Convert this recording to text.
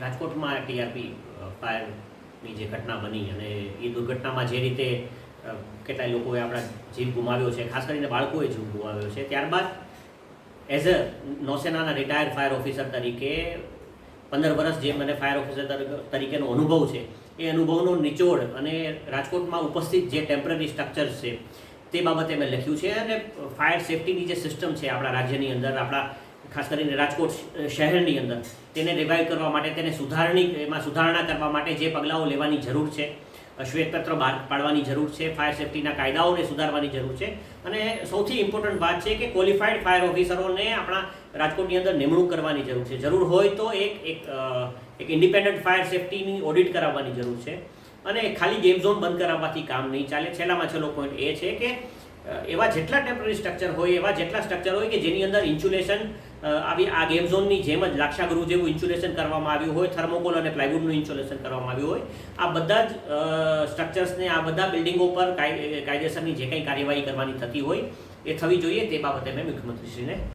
રાજકોટમાં ટીઆરપી ફાયરની જે ઘટના બની અને એ દુર્ઘટનામાં જે રીતે કેટલાય લોકોએ આપણા જીવ ગુમાવ્યો છે, ખાસ કરીને બાળકોએ જીવ ગુમાવ્યો છે, ત્યારબાદ એઝ અ નૌસેનાના રિટાયર્ડ ફાયર ઓફિસર તરીકે પંદર વર્ષ જે મને ફાયર ઓફિસર તરીકે- તરીકેનો અનુભવ છે, એ અનુભવનો નિચોડ અને રાજકોટમાં ઉપસ્થિત જે ટેમ્પરરી સ્ટ્રક્ચર્સ છે, તે બાબતે મેં લખ્યું છે અને ફાયર સેફટીની જે સિસ્ટમ છે આપણા રાજ્યની અંદર, આપણા ખાસ કરીને રાજકોટ શહેરની અંદર. તેને રિવાઇવ કરવા માટે, તેને સુધારણી, એમાં સુધારણા કરવા માટે જે પગલાઓ લેવાની જરૂર છે શ્વેતપત્ર બહાર પાડવાની જરૂર છે ફાયર સેફટીના કાયદાઓને સુધારવાની જરૂર છે. અને સૌથી ઇમ્પોર્ટન્ટ વાત છે કે ક્વોલિફાઈડ ફાયર ઓફિસરોને આપણા રાજકોટની અંદર નિમણૂક કરવાની જરૂર છે. જરૂર હોય તો એક એક એક ઇન્ડિપેન્ડન્ટ ફાયર સેફટીની ઓડિટ કરાવવાની જરૂર છે. અને ખાલી ગેમ ઝોન બંધ કરાવવાથી કામ નહીં ચાલે. છેલ્લામાં છેલ્લો પોઈન્ટ એ છે કે એવા જેટલા ટેમ્પરરી સ્ટ્રક્ચર હોય, એવા જેટલા સ્ટ્રક્ચર હોય કે જેની અંદર ઇન્સ્યુલેશન આવી આ ગેમ ઝોનની જેમ જ લાક્ષાગૃહ જેવું ઇન્સ્યુલેશન કરવામાં આવ્યું હોય થર્મોકોલ અને પ્લાયવુડનું ઇન્સ્યુલેશન કરવામાં આવ્યું હોય, આ બધા જ સ્ટ્રક્ચર્સને આ બધા બિલ્ડિંગો પર કાય- કાયદેસરની જે કંઈ કાર્યવાહી કરવાની થતી હોય, એ થવી જોઈએ તે બાબતે મેં મુખ્યમંત્રીશ્રીને